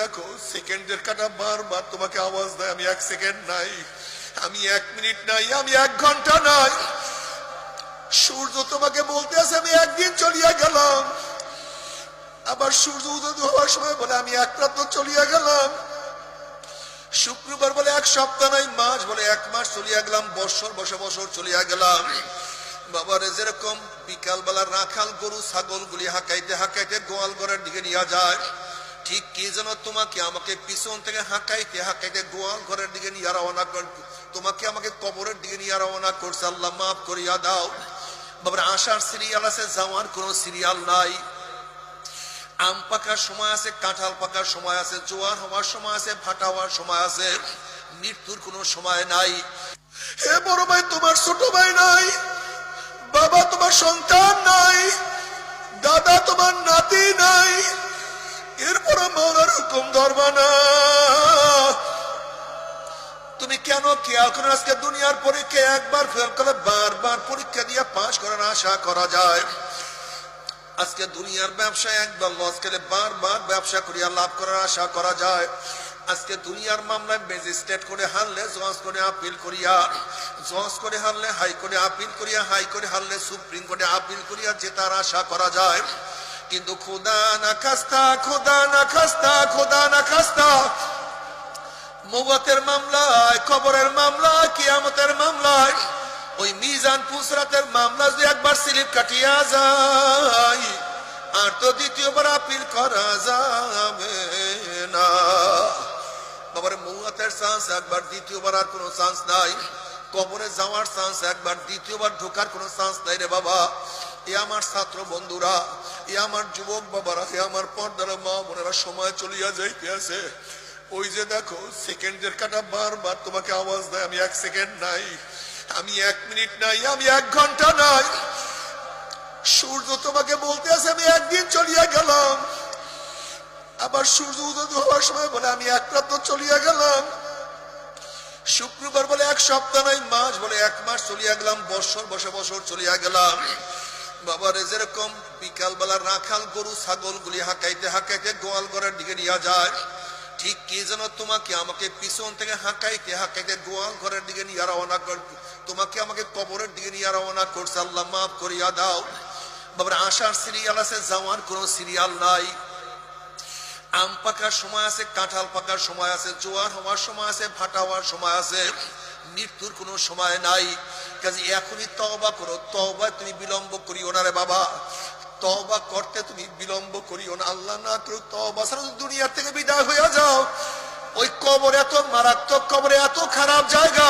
দেখো, সেকেন্ডের কাটা বারবার তোমাকে আওয়াজ দেয়, আমি এক সেকেন্ড নাই, আমি এক মিনিট নাই, আমি এক ঘণ্টা নাই। সূর্য তোমাকে বলতে আছে, আমি একদিন চলিয়া গেলাম। আবার সূর্য উদয় হওয়ার সময় বলে, আমি এক রাত চলিয়া গেলাম। শুক্রবার বলে, এক সপ্তাহ নাই, মাস বলে, এক মাস চলিয়া গেলাম, বছর বছর বছর চলিয়া গেলাম। বাবারে, যেরকম বিকালবেলা রাখাল গরু ছাগল গুলি হাঁকাইতে হাঁকাইতে গোয়াল ঘরের দিকে নিয়ে যায় ঠিক কি যেন তোমাকে আমাকে পিছন থেকে হাঁকাইতে হাঁকাইতে গোয়াল ঘরের দিকে নিয়ে রওনা কর তোমাকে আমাকে কবরের দিকে নিয়ে রওনা করছে। আল্লাহ মাফ করিয়া দাও। বাবার, আসার সিরিয়াল আছে, যাওয়ার কোনো সিরিয়াল নাই। আম পাকার সময় আছে, কাঁঠাল পাকার সময় আছে, জোয়ার হওয়ার সময় আছে, ভাটা হওয়ার সময় আছে। মৃত্যুর কোনো সময় নাই। হে বড় ভাই, তোমার ছোট ভাই নাই। বাবা তোমার সন্তান নাই। দাদা তোমার নাতি নাই। এরপরে মৌলার হুকুম ধরবা না। তুমি কেন খেয়াল করো আজকে দুনিয়ার পরীক্ষা একবার ফেল করে বারবার পরীক্ষা দিয়ে পাশ করার আশা করা যায়? আজকে দুনিয়ার ব্যবসায় একবার লস গেলে বারবার ব্যবসা করিয়া লাভ করার আশা করা যায়। আজকে দুনিয়ার মামলায় ম্যাজিস্ট্রেট করে হারলে জজ করে আপিল করিয়া, জজ করে হারলে হাই করে আপিল করিয়া হাই করে হারলে সুপ্রিম কোর্টে আপিল করিয়া জেতার আশা করা যায়। কিন্তু খোদা না খাস্তা, খোদা না খাস্তা, খোদা না খাস্তা। মৌয়াতের মামলায়, কবরের মামলায়, কিয়ামতের মামলায়, ওই মিজান পুসরাতের মামলা যদি একবার স্লিপ কাটিয়া যায়, আর তো দ্বিতীয়বার আপিল করা যাবে না। বাবার মৌয়াতের চান্স একবার, দ্বিতীয়বার আর কোনো চান্স নাই। কবরে যাওয়ার চান্স একবার, দ্বিতীয়বার ঢোকার কোনো চান্স নাই রে বাবা। এ আমার ছাত্র বন্ধুরা এ আমার যুবক বাবারা, এ আমার পর্দার মা বোনেরা সময় চলিয়া যাইতে আছে ওই যে দেখো, সেকেন্ডের কাটা বারবার তোমাকে আওয়াজ দেয়, আমি এক সেকেন্ড নাই, আমি এক মিনিট নাই, আমি এক ঘণ্টা নাই। সূর্য তোমাকে বলতে আছে আমি একদিন চলিয়া গেলাম। আবার সূর্য উদয় হওয়ার সময় বলে, আমি এক রাত চলিয়া গেলাম। শুক্রবার বলে, এক সপ্তাহ নাই, মাস বলে, এক মাস চলিয়া গেলাম, বছর বছর বছর চলিয়া গেলাম। বাবারে যেরকম বিকাল বেলা রাখাল গরু ছাগল গুলি হাঁকাইতে হাঁকাইতে গোয়াল ঘরের দিকে নিয়ে যায়, ঠিক কি যেন তোমাকে আমাকে পিছন থেকে হাঁকাইতে হাঁকাইতে গোয়াল ঘরের দিকে নিয়ে রওনা কর, তোমাকে আমাকে কবরের দিকে নিয়ে রওনা করছে, আল্লাহ মাফ করিয়া দাও। বাবার আসার সিরিয়াল আছে, যাওয়ার কোনো সিরিয়াল নাই। আম পাকার সময় আছে, কাঁঠাল পাকার সময় আছে, জোয়ার হওয়ার সময় আছে, ভাটা হওয়ার সময় আছে, মৃত্যুর কোনো সময় নাই। কাজে এখনই তওবা করো তওবা তুমি বিলম্ব করিও না রে বাবা। তওবা করতে তুমি বিলম্ব করিও না। আল্লাহ না করো ছাড়া যদি দুনিয়ার থেকে বিদায় হয়ে যাও। ওই কবর এত মারাত্মক, কবরে এত খারাপ জায়গা।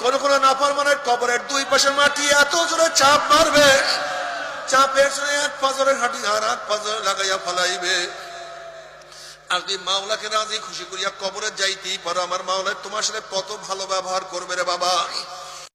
কোন কোন নাফরমানের কবরের দুই পাশে মাটি এত জোরে চাপ মারবে। চাপের জন্য এক পাজরের হাঁটি আর এক পাজরে লাগাইয়া ফলাইবে। আর তুমি মাওলাকে রাজি, খুশি করিয়া কবরে যাইতেই পারো, আমার মাওলা তোমার সাথে কত ভালো ব্যবহার করবে রে বাবা।